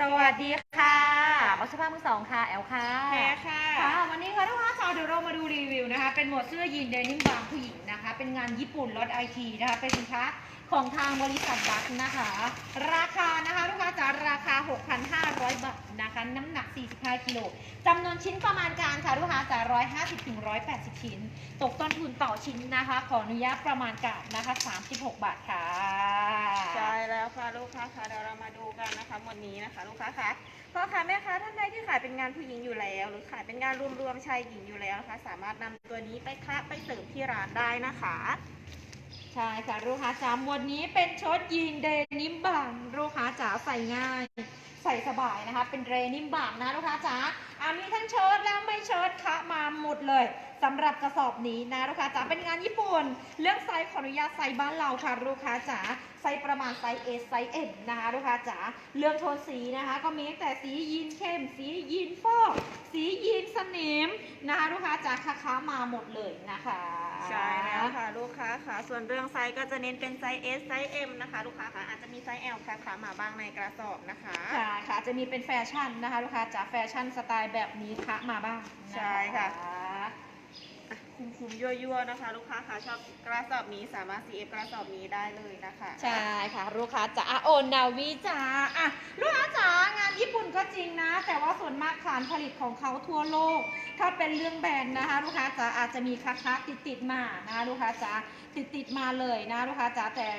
สวัสดีค่ะบักชภาพมือสองค่ะ แอลค่ะแพ้ค่ะค่ะวันนี้ค่ะทุกท่านค่ะเดี๋ยวเรามาดูรีวิวนะคะ เป็นหมวดเสื้อยีนเดนิมบางผู้หญิงนะคะ เป็นงานญี่ปุ่นรถไอทีนะคะ เป็นสินค้าของทางบริษัทบัคนะคะ ราคานะคะลูกค้าจ๋าราคา 6,500 บาทนะคะ น้ำหนัก 45 กิโลจำนวนชิ้นประมาณการค่ะลูกค้าจ๋า150ถึง180 ชิ้น ตกต้นทุนต่อชิ้นนะคะ ขออนุญาตประมาณการนะคะ 36 บาทค่ะ ใช่แล้วค่ะลูกค้าค่ะเดี๋ยวเรามาดูกันนะคะหมวดนี้นะคะ ลูกค้าค่ะพ่อค้าแม่ค้าท่านใดที่ขายเป็นงานผู้หญิงอยู่แล้ว หรือขายเป็นงานรวมๆชายหญิงอยู่แล้วนะคะ สามารถนำตัวนี้ไปค้าไปเสริมที่ร้านได้นะคะใช่ค่ะลูกค้าจ๋าหมวดนี้เป็นชุดยีนเดนิมบางลูกค้าจ๋าใส่ง่าย ใส่สบายนะคะ เป็นเรนิมบางนะลูกค้าจ๋า อ่ามีทั้งเชิ้ตแล้วไม่เชิ้ตคะมาหมดเลยสำหรับกระสอบนี้นะลูกค้าจ๋าเป็นงานญี่ปุ่น เรื่องไซส์ขออนุญาตไซส์บ้านเราค่ะลูกค้าจ๋าไซส์ประมาณไซส์ S ไซส์ M นะคะลูกค้าจ๋าเรื่องโทนสีนะคะ ก็มีตั้งแต่สียีนเข้ม สียีนฟอกสียีนสนิมนะคะลูกค้าจ๋าค้าๆมาหมดเลยนะคะใช่แล้วค่ะลูกค้าค่ะส่วนเรื่องไซส์ก็จะเน้นเป็นไซส์ S ไซส์ M นะคะ ลูกค้าค่ะอาจจะมีไซส์ L ค่ะขามาบ้างในกระสอบนะคะใช่ค่ะจะมีเป็นแฟชั่นนะคะลูกค้าจ๋าแฟชั่นสไตล์แบบนี้คะมาบ้างนใช่ค่ะอะคุ้มๆยั่วๆนะคะ ลูกค้าค่ะชอบกระสอบนี้สามารถ CF กระสอบนี้ได้เลยนะคะใช่ค่ะ ลูกค้าจ๋าอะโอนนาวิจ๋าอะลูกค้าจ๋างานญี่ปุ่นก็จริงนะ แต่ว่าส่วนมากฐานผลิตของเขาทั่วโลก ถ้าเป็นเรื่องแบรนด์นะคะ ลูกค้าจ๋าอาจจะมีค้าๆติดๆมานะลูกค้าจ๋าติดๆมาเลยนะลูกค้าจ๋าแต่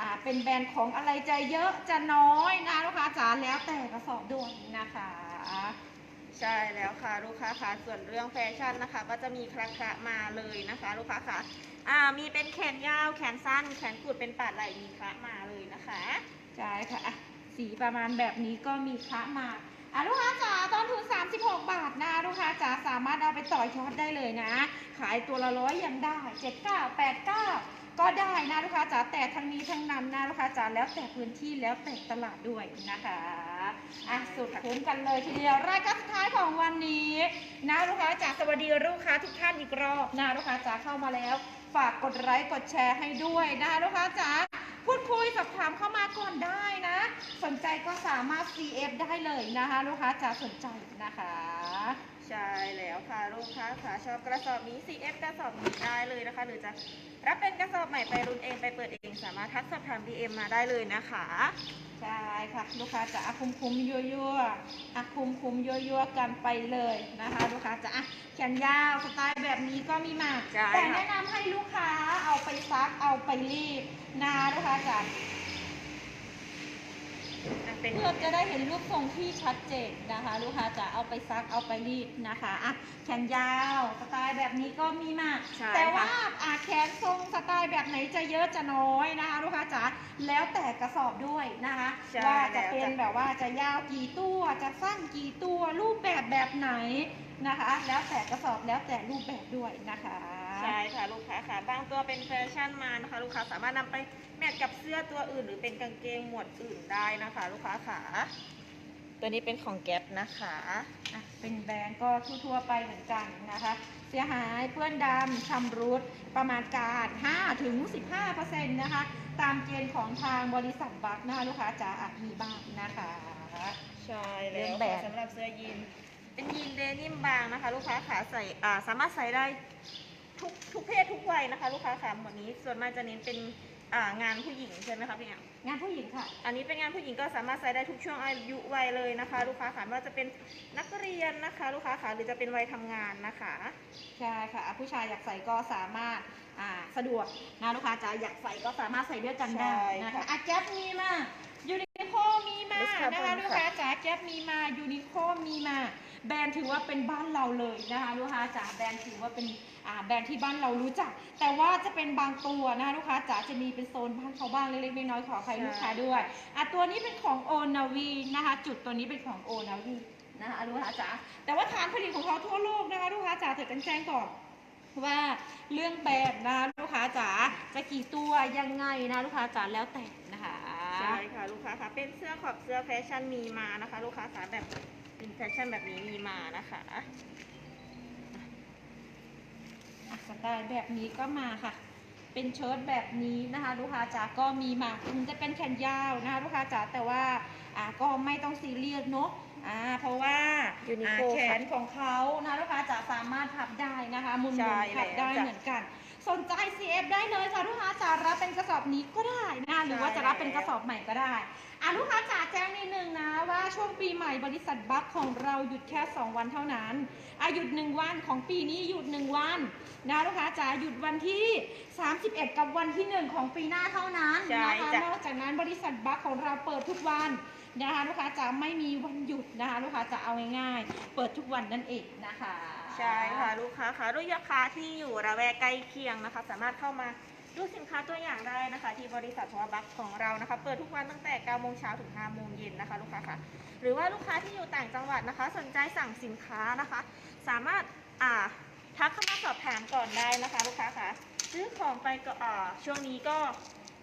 อ่าเป็นแบรนด์ของอะไรจะเยอะจะน้อยนะลูกค้าจ๋าแล้วแต่กระสอบด้วยนะคะ ใช่แล้วค่ะลูกค้าค่ะส่วนเรื่องแฟชั่นนะคะ ก็จะมีคละคะมาเลยนะคะ ลูกค้าค่ะอ่ามีเป็นแขนยาวแขนสั้น แขนกุดเป็นปาดไหล่มีคละมาเลยนะคะใช่ค่ะอะ สีประมาณแบบนี้ก็มีคะมาอะลูกค้าจ๋าต้นทุน36 บาทนะลูกค้าจ๋าสามารถเอาไปต่อยอดได้เลยนะ ขายตัวละร้อยยังได้ 79 89 ก็ได้นะลูกค้าจ๋าแต่ทั้งนี้ทั้งนั้นนะลูกค้าจ๋าแล้วแต่พื้นที่แล้วแต่ตลาดด้วยนะคะอะสุดคุ้มกันเลยทีเดียวรายการสุดท้ายของวันนี้นะลูกค้าจ๋าสวัสดีลูกค้าทุกท่านอีกรอบนะลูกค้าจ๋าเข้ามาแล้ว ฝากกดไลค์กดแชร์ให้ด้วยนะคะลูกค้าจ๋า พูดคุยสอบถามเข้ามาก่อนได้นะ สนใจก็สามารถ CF ได้เลยนะคะ ลูกค้าจะสนใจนะคะ ใช่แล้วค่ะลูกค้าค่ะชอบกระสอบนี้ CF กระสอบนี้ได้เลยนะคะ หรือจะรับเป็นกระสอบใหม่ไปรุ่นเองไปเปิดเองสามารถทักสอบถาม DM มาได้เลยนะคะ ใช่ค่ะลูกค้าจะอะคุ้มคุ้มยั่วยั่วๆอะคุ้มคุ้มยั่วยั่วๆกันไปเลยนะคะ ลูกค้าจะอะแขนยาวสไตล์แบบนี้ก็มีมาใช่ค่ะแต่แนะนำให้ลูกค้าเอาไปซักเอาไปรีดนะคะลูกค้าจะ อะเป็น เพื่อจะได้เห็นรูปทรงที่ชัดเจนนะคะ ลูกค้าจะเอาไปซักเอาไปรีดนะคะอะแขนยาวสไตล์แบบนี้ก็มีมาก ใช่แต่ค่ะว่าอะแขนทรงสไตล์แบบไหนจะเยอะจะน้อยนะคะ ลูกค้าจ๋าแล้วแต่กระสอบด้วยนะคะใช่ว่าจะแล้วเป็นจ้ะแบบว่าจะยาวกี่ตัวจะสั้นกี่ตัวรูปแบบแบบไหนนะคะ แล้วแต่กระสอบแล้วแต่รูปแบบด้วยนะคะ ใช่ค่ะลูกค้าค่ะบางตัวเป็นแฟชั่นมานะคะ ลูกค้าสามารถนำไปแมทกับเสื้อตัวอื่น หรือเป็นกางเกงหมวดอื่นได้นะคะ ลูกค้าค่ะตัวนี้เป็นของแก๊ปนะคะอะเป็นแบรนด์ก็ทั่วๆไปเหมือนกันนะคะ เสียหายเพื่อนดำชำรุดประมาณการ5ถึง15%นะคะ ตามเกณฑ์ของทางบริษัทบัคนะคะลูกค้าจ๋าอาจมีบ้างนะคะ ใช่เรื่แล้อวงแบบค่ะสำหรับเสื้อยีนเป็นยีนเดนิมบางนะคะ ลูกค้าขาใส่อ่าสามารถใส่ได้ ทุกทุกเพศทุกวัยนะคะ ลูกค้าขาหมวดนี้ส่วนมากจะเน้นเป็นอ่างานผู้หญิงใช่ไหมคะพี่แอม งานผู้หญิงค่ะ อันนี้เป็นงานผู้หญิงก็สามารถใส่ได้ทุกช่วงอายุวัยเลยนะคะ ลูกค้าขาไม่ว่าจะเป็นนักเรียนนะคะ ลูกค้าขาหรือจะเป็นวัยทำงานนะคะ ใช่ค่ะอะ ผู้ชายอยากใส่ก็สามารถอ่าสะดวกนะลูกค้าจ๋าอยากใส่ก็สามารถใส่ด้วยกันได้ใช่นะค่ะคะอะแก๊ปมีมายูนิโคมีมา Miss Carbon นะคะลูกค้าจ๋าแก๊ปมีมายูนิโคมีมา แบรนด์ถือว่าเป็นบ้านเราเลยนะคะ ลูกค้าจ๋าแบรนด์ถือว่าเป็นอ่า แบรนด์ที่บ้านเรารู้จัก แต่ว่าจะเป็นบางตัวนะคะลูกค้าจ๋าจะมีเป็นโซนบ้านเขาบ้างเล็กๆน้อยๆขอใครลูกค้าด้วยอะตัวนี้เป็นของโอนาวีนะคะจุดตัวนี้เป็นของโอนาวีนะคะลูกค้าจ๋าแต่ว่าฐานผลิตของเขาทั่วโลกนะคะลูกค้าจ๋าถือกันแจ้งก่อนว่าเรื่องแบบนะลูกค้าจ๋าจะกี่ตัวยังไงนะลูกค้าจ๋าแล้วแต่นะคะใช่ค่ะลูกค้าค่ะเป็นเสื้อขอบเสื้อแฟชั่นมีมานะคะ ลูกค้าขาแบบเป็นแฟชั่นแบบนี้มีมานะคะอะ สไตล์แบบนี้ก็มาค่ะ เป็นเชิ้ตแบบนี้นะคะลูกค้าจ๋าก็มีมาถึงจะเป็นแขนยาวนะคะลูกค้าจ๋าแต่ว่าอ่าก็ไม่ต้องซีเรียสเนาะอ่าเพราะว่า Uniqlo อ่าแขนของเขานะลูกค้าจะสามารถพับได้ นะคะมุนใช่ๆพับได้แล้วจ้ะเหมือนกัน สนใจ CF ได้เลยค่ะลูกค้าจะรับเป็นกระสอบนี้ก็ได้นะหรือว่าจะรับเป็นกระสอบใหม่ก็ได้อะลูกค้าจ๋าแจ้งนิดนึงนะว่าช่วงปีใหม่บริษัทบัคของเราหยุดแค่ 2 วันเท่านั้นอะหยุด 1 วันของปีนี้หยุด 1 วันนะลูกค้าจ๋าหยุดวันที่ 31 กับวันที่ 1 ของปีหน้าเท่านั้นใช่นะคะจ้ะนอกจากนั้นบริษัทบัคของเราเปิดทุกวันนะคะลูกค้าจ๋าไม่มีวันหยุดนะคะลูกค้าจะเอาง่ายๆเปิดทุกวันนั่นเองนะคะ ใช่ค่ะลูกค้าค่ะด้วยราคาที่อยู่ระแวกใกล้เคียงนะคะ สามารถเข้ามาดูสินค้าตัวอย่างได้นะคะ ที่บริษัททัวร์บัคของเรานะคะ เปิดทุกวันตั้งแต่9โมงเช้าถึง5โมงเย็นนะคะ ลูกค้าค่ะ หรือว่าลูกค้าที่อยู่ต่างจังหวัดนะคะ สนใจสั่งสินค้านะคะ สามารถอ่าทักเข้ามาสอบถามก่อนได้นะคะ ลูกค้าค่ะซื้อของไปก็อ่าช่วงนี้ก็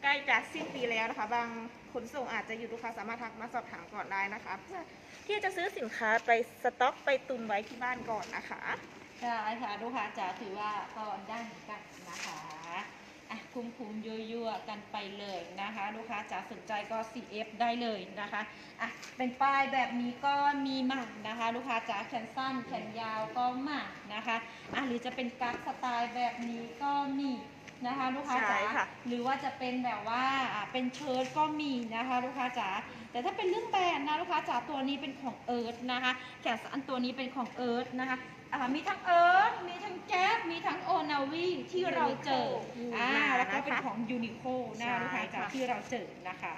ใกล้จะสิ้นปีแล้วนะคะ บางขนส่งอาจจะอยู่ลูกค้าสามารถทักมาสอบถามก่อนได้นะคะเพื่อ ที่จะซื้อสินค้าไปสต็อกไปตุนไว้ที่บ้านก่อนนะคะใช่ค่ะลูกค้าจ๋าถือว่าก็ได้เหมือนกันนะคะอะคุ้มคุ้มๆยั่วๆกันไปเลยนะคะ ลูกค้าจ๋าสนใจก็ CF ได้เลยนะคะอะเป็นป้ายแบบนี้ก็มีมานะคะ ลูกค้าจ๋าแขนสั้นแขนยาวก็มานะคะอะหรือจะเป็นกั๊กสไตล์แบบ นะคะ ลูกค้าจ๋าใช่ค่ะ หรือว่าจะเป็นแบบว่าอะเป็นเชิ้ตก็มีนะคะ ลูกค้าจ๋าแต่ถ้าเป็นเรื่องแบรนด์นะลูกค้าจ๋าตัวนี้เป็นของเอิร์ธนะคะแขนสั้นตัวนี้เป็นของเอิร์ธนะคะอ่ามีทั้งเอิร์ธมีทั้งแจ๊บมีทั้งโอนาวีที่เราเจอ Uniqlo อ่ามาแล้วก็เป็นนะคะของยูนิโคนะใช่ลูกค้าจ๋าค่ะที่เราเจอนะคะ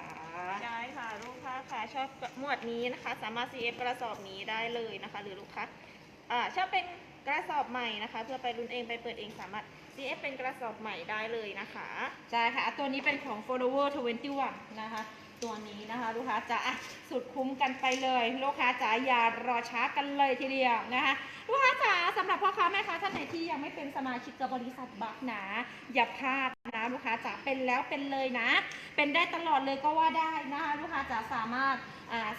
ใช่ค่ะ ลูกค้าค่ะชอบหมวดนี้นะคะ สามารถ CF กระสอบนี้ได้เลยนะคะ หรือลูกค้าอ่าชอบเป็นกระสอบใหม่นะคะ เพื่อไปรุ่นเองไปเปิดเองสามารถ CF เป็นกระสอบใหม่ได้เลยนะคะใช่ค่ะ ตัวนี้เป็นของ follower 21 นะคะ ตัวนี้นะคะลูกค้าจ๋าอะสุดคุ้มกันไปเลยลูกค้าจ๋าอย่ารอช้ากันเลยทีเดียวนะคะลูกค้าจ๋าสำหรับพ่อค้าแม่ค้าท่านไหนที่ยังไม่เป็นสมาชิกกับบริษัทบักนะอย่าพลาดนะลูกค้าจ๋าเป็นแล้วเป็นเลยนะ เป็นได้ตลอดเลยก็ว่าได้นะคะลูกค้าจ๋าสามารถ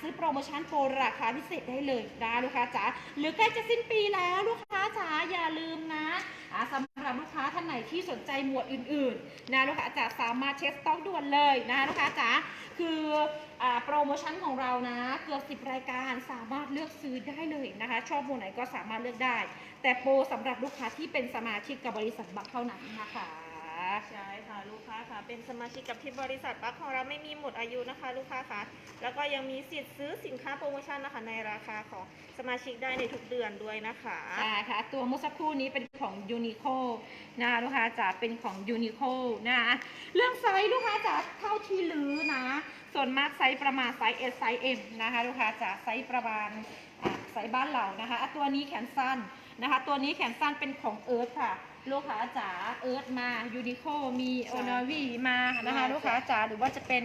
ซื้อโปรโมชั่นโปรราคาพิเศษได้เลยนะลูกค้าจ๋าหรือใกล้จะสิ้นปีแล้วลูกค้า ลูกค้าท่านไหนที่สนใจหมวดอื่นๆนะลูกค้าจ๋าสามารถเช็คสต็อกด่วนเลยนะลูกค้าจ๋าคืออโปรโมชั่นของเรานะเกือบสิบรายการสามารถเลือกซื้อได้เลยนะคะ ชอบหมวดไหนก็สามารถเลือกได้ แต่โปรสำหรับลูกค้าที่เป็นสมาชิกกับบริษัทบักเท่านั้นนะคะ คะ เป็นสมาชิกกับที่บริษัทบัคของเราไม่มีหมดอายุนะคะ ลูกค้าคะแล้วก็ยังมีสิทธิ์ซื้อสินค้าโปรโมชั่นนะคะ ในราคาของสมาชิกได้ในทุกเดือนด้วยนะคะใช่ค่ะ ตัวเมื่อสักครู่นี้เป็นของยูนิโคนะลูกค้าจ๋าเป็นของยูนิโคนะเรื่องไซส์ลูกค้าจ๋าเท่าที่ลือนะ ส่วนมากไซส์ประมาณไซส์ S ไซส์ M นะคะ ลูกค้าจ๋าไซส์ประมาณไซส์บ้านเรานะคะอะตัวนี้แขนสั้นนะคะ ตัวนี้แขนสั้นเป็นของเอิร์ธค่ะ ลูกค้าจ๋าเอิร์ธมายูนิโคมีโอนาวีมานะคะใช่ลูกค้าจ๋าหรือว่าจะเป็น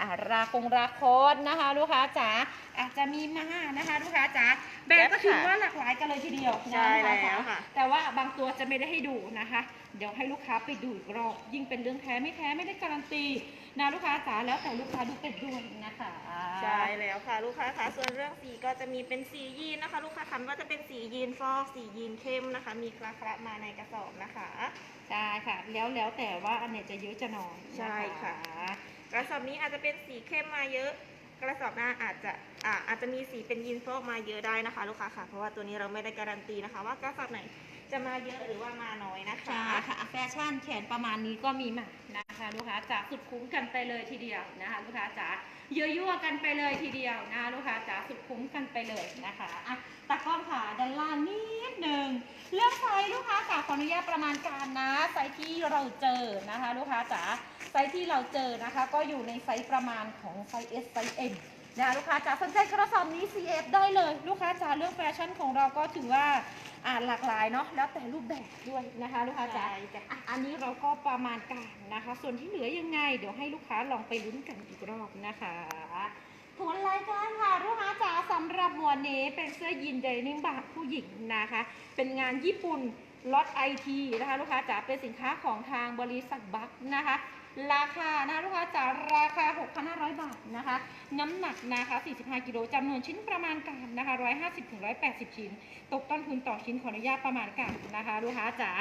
อ่าราคงราคอสนะคะ ลูกค้าจ๋าอาจจะมีมานะคะ ลูกค้าจ๋า แบรนด์ก็ถือว่าหลากหลายกันเลยทีเดียวนะใช่ลูกค้าแล้จ๋าวค่ะ แต่ว่าบางตัวจะไม่ได้ให้ดูนะคะ เดี๋ยวให้ลูกค้าไปดูอีกรอบ ยิ่งเป็นเรื่องแท้ไม่แท้ไม่ได้การันตีนะลูกค้าจ๋าแล้วแต่ลูกค้าดูเป็นด้วยนะคะใช่แล้วค่ะ ลูกค้าค่ะส่วนเรื่องสีก็จะมีเป็นสียีนนะคะ ลูกค้าค่ะไม่ว่าจะเป็นสียีนฟอกสียีนเข้มนะคะ มีคลาคละมาในกระสอบนะคะใช่ค่ะ แล้วแล้วแต่ว่าอันไหนจะเยอะจะน้อยนใช่ค่ะกระสอบนี้อาจจะเป็นสีเข้มมาเยอะ กระสอบหน้าอาจจะอ่าอาจจะมีสีเป็นยีนฟอกมาเยอะได้นะคะ ลูกค้าค่ะ เพราะว่าตัวนี้เราไม่ได้การันตีนะคะ ว่ากระสอบไหน จะมาเยอะหรือว่ามาน้อยนะคะค่ะแฟชั่นแขนประมาณนี้ก็มีมานะคะลูกค้าจ๋าสุดคุ้มกันไปเลยทีเดียวนะคะลูกค้าจ๋าเยอะยั่วกันไปเลยทีเดียวนะคะลูกค้าจ๋าสุดคุ้มกันไปเลยนะคะอะตะกร้องขาด้านล่างนิดหนึ่งเลือกไซส์ลูกค้าจ๋าขออนุญาตประมาณการนะไซส์ที่เราเจอนะคะ ลูกค้าจ๋าไซส์ที่เราเจอนะคะ ก็อยู่ในไซส์ประมาณของไซส์ S ไซส์ M นะลูกค้าจ๋าสนใจกระสอบนี้ CF ได้เลย ลูกค้าจ๋าเรื่องแฟชั่นของเราก็ถือว่า อ่าหลากหลายเนาะแล้วแต่รูปแบบด้วยนะคะลูกค้าจ๋าใช่จ้ะ อะอันนี้เราก็ประมาณการนะคะ ส่วนที่เหลือยังไง เดี๋ยวให้ลูกค้าลองไปลุ้นกันอีกรอบนะคะทวนรายการค่ะลูกค้าจ๋าสำหรับหมวดนี้เป็นเสื้อยีนเดนิมบาทผู้หญิงนะคะ เป็นงานญี่ปุ่นล็อตไอทีนะคะลูกค้าจ๋าเป็นสินค้าของทางบริษัทบัคนะคะ ราคานะลูกค้าจ๋าราคา 6,500 บาทนะคะ น้ำหนักนะคะ 45 กิโลจำนวนชิ้นประมาณการนะคะ 150-180 ชิ้น ตกต้นทุนต่อชิ้นขออนุญาตประมาณการนะคะ ลูกค้าจ๋า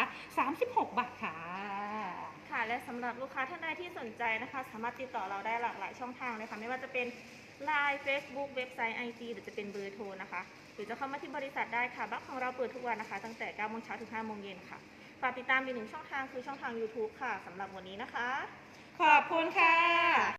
36 บาทค่ะค่ะและสำหรับลูกค้าท่านใดที่สนใจนะคะ สามารถติดต่อเราได้หลากหลายช่องทางเลยค่ะไม่ว่าจะเป็น Line Facebook เว็บไซต์ IG หรือจะเป็นเบอร์โทรนะคะ หรือจะเข้ามาที่บริษัทได้ค่ะบัคของเราเปิดทุกวันนะคะ ตั้งแต่9โมงเช้าถึง5โมงเย็นค่ะฝากติดตามอีกหนึ่งช่องทางคือช่องทาง YouTube ค่ะสำหรับวันนี้นะคะ ขอบคุณค่ะ